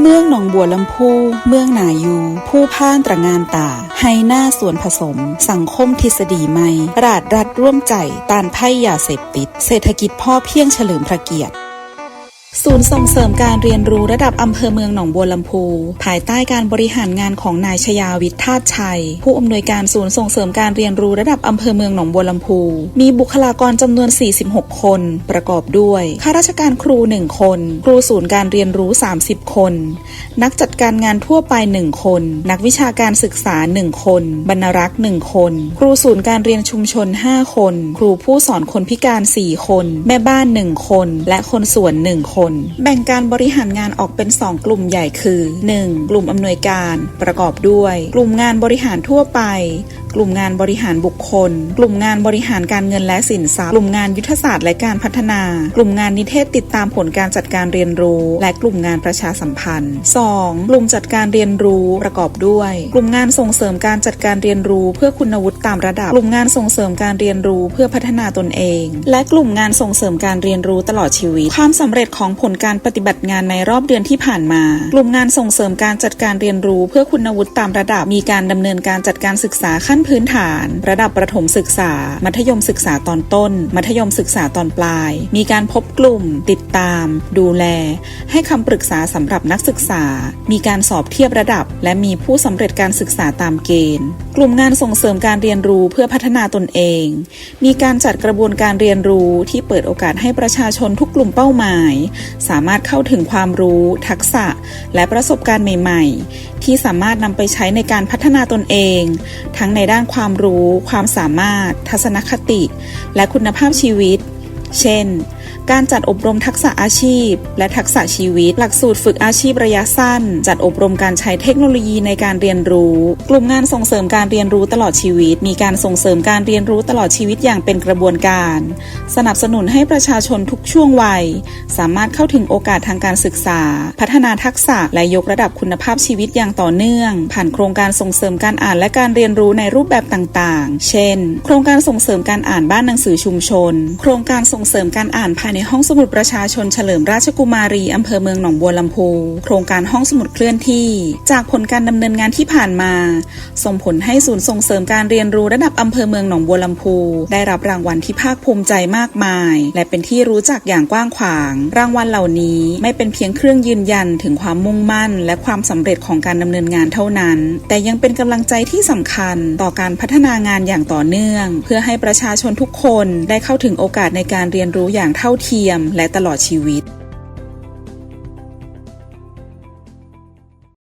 เมืองหนองบัวลำพู เมืองนายู ผู้พ่านตระงานตา ไฮหน้าส่วนผสม สังคมทฤษฎีใหม่ ราดรัดร่วมใจ ตานไพ่ยาเสพติด เศรษฐกิจพ่อเพียงเฉลิมพระเกียรติ ศูนย์ส่งเสริมการเรียนรู้ระดับอำเภอเมืองหนองบัวลำพู ภายใต้การบริหารงานของนายชยาวิทย์ธาตุชัย ผู้อำนวยการศูนย์ส่งเสริมการเรียนรู้ระดับอำเภอเมืองหนองบัวลำพู มีบุคลากรจำนวน 46 คน ประกอบด้วยข้าราชการครู 1 คน ครูศูนย์การเรียนรู้ 30 คน นักจัดการงานทั่วไป 1 คน นักวิชาการศึกษา 1 คน บรรณรักษ์ 1 คน ครูศูนย์การเรียนชุมชน 5 คน ครูผู้สอนคนพิการ 4 คน แม่บ้าน 1 คน และคนส่วน 1 คนแบ่งการบริหารงานออกเป็น 2 กลุ่มใหญ่คือ 1. กลุ่มอำนวยการประกอบด้วย กลุ่มงานบริหารทั่วไป กลุ่มงานบริหารบุคคล กลุ่มงานบริหารการเงินและสินทรัพย์ กลุ่มงานยุทธศาสตร์และการพัฒนา กลุ่มงานนิเทศติดตามผลการจัดการเรียนรู้ และกลุ่มงานประชาสัมพันธ์ 2. กลุ่มจัดการเรียนรู้ประกอบด้วย กลุ่มงานส่งเสริมการจัดการเรียนรู้เพื่อคุณวุฒิตามระดับ กลุ่มงานส่งเสริมการเรียนรู้เพื่อพัฒนาตนเอง และกลุ่มงานส่งเสริมการเรียนรู้ตลอดชีวิต ความสำเร็จของผลการปฏิบัติงานในรอบเดือนที่ผ่านมา กลุ่มงานส่งเสริมการจัดการเรียนรู้ เพื่อคุณวุฒิตามระดับมีการดำเนินการจัดการศึกษาขั้นพื้นฐาน ระดับประถมศึกษา มัธยมศึกษาตอนต้น มัธยมศึกษาตอนปลาย มีการพบกลุ่ม ติดตาม ดูแล ให้คำปรึกษาสำหรับนักศึกษา มีการสอบเทียบระดับ และมีผู้สำเร็จการศึกษาตามเกณฑ์ กลุ่มงานส่งเสริมการเรียนรู้เพื่อพัฒนาตนเอง มีการจัดกระบวนการเรียนรู้ที่เปิดโอกาสให้ประชาชนทุกกลุ่มเป้าหมายสามารถเข้าถึงความรู้ ทักษะ และประสบการณ์ใหม่ๆ ที่สามารถนำไปใช้ในการพัฒนาตนเอง ทั้งในด้านความรู้ ความสามารถ ทัศนคติ และคุณภาพชีวิต เช่น การจัดอบรมทักษะอาชีพ และทักษะชีวิต หลักสูตรฝึกอาชีพระยะสั้น จัดอบรมการใช้เทคโนโลยีในการเรียนรู้ กลุ่มงานส่งเสริมการเรียนรู้ตลอดชีวิต มีการส่งเสริมการเรียนรู้ตลอดชีวิตอย่างเป็นกระบวนการ สนับสนุนให้ประชาชนทุกช่วงวัย สามารถเข้าถึงโอกาสทางการศึกษา พัฒนาทักษะและยกระดับคุณภาพชีวิตอย่างต่อเนื่อง ผ่านโครงการส่งเสริมการอ่านและการเรียนรู้ในรูปแบบต่าง ๆ เช่น โครงการส่งเสริมการอ่านบ้านหนังสือชุมชน โครงการส่งเสริมการอ่านภายในห้องสมุดประชาชนเฉลิมราชกุมารีอำเภอเมืองหนองบัวลำพู โครงการห้องสมุดเคลื่อนที่ จากผลการดำเนินงานที่ผ่านมา ส่งผลให้ศูนย์ส่งเสริมการเรียนรู้ระดับอำเภอเมืองหนองบัวลำพู ได้รับรางวัลที่ภาคภูมิใจมากมาย และเป็นที่รู้จักอย่างกว้างขวาง รางวัลเหล่านี้ไม่เป็นเพียงเครื่องยืนยันถึงความมุ่งมั่น และความสำเร็จของการดำเนินงานเท่านั้น แต่ยังเป็นกำลังใจที่สำคัญต่อการพัฒนางานอย่างต่อเนื่อง เพื่อให้ประชาชนทุกคนได้เข้าถึงโอกาสในการเรียนรู้อย่างเท่าเทียมและตลอดชีวิต